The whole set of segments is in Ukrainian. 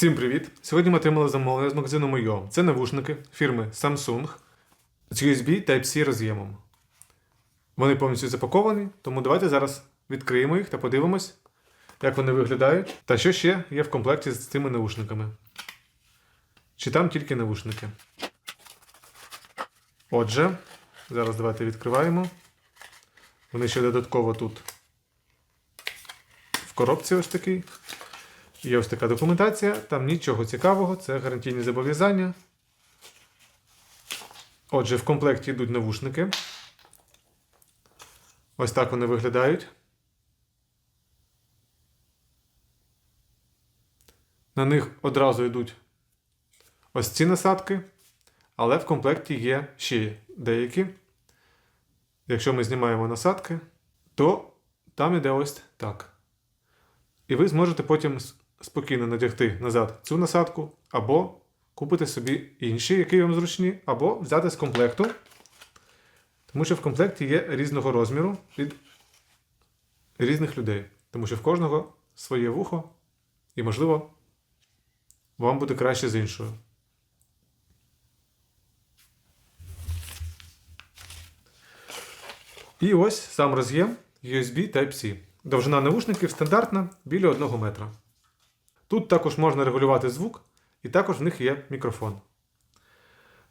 Всім привіт! Сьогодні ми отримали замовлення з магазину Мойо. Це навушники фірми Samsung з USB Type-C роз'ємом. Вони повністю запаковані, тому давайте зараз відкриємо їх та подивимось, як вони виглядають та що ще є в комплекті з цими навушниками. Чи там тільки навушники. Отже, зараз давайте відкриваємо. Вони ще додатково тут в коробці ось такий. Є ось така документація, там нічого цікавого, це гарантійні зобов'язання. Отже, в комплекті йдуть навушники. Ось так вони виглядають. На них одразу йдуть ось ці насадки, але в комплекті є ще деякі. Якщо ми знімаємо насадки, то там іде ось так. І ви зможете потім спокійно надягти назад цю насадку, або купити собі інші, які вам зручні, або взяти з комплекту. Тому що в комплекті є різного розміру від різних людей. Тому що в кожного своє вухо, і, можливо, вам буде краще з іншою. І ось сам роз'єм USB Type-C. Довжина навушників стандартна біля 1 метра. Тут також можна регулювати звук, і також в них є мікрофон.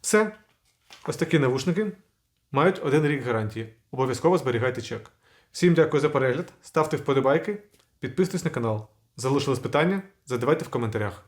Все. Ось такі навушники мають один рік гарантії. Обов'язково зберігайте чек. Всім дякую за перегляд, ставте вподобайки, підписуйтесь на канал. Залишились питання? Задавайте в коментарях.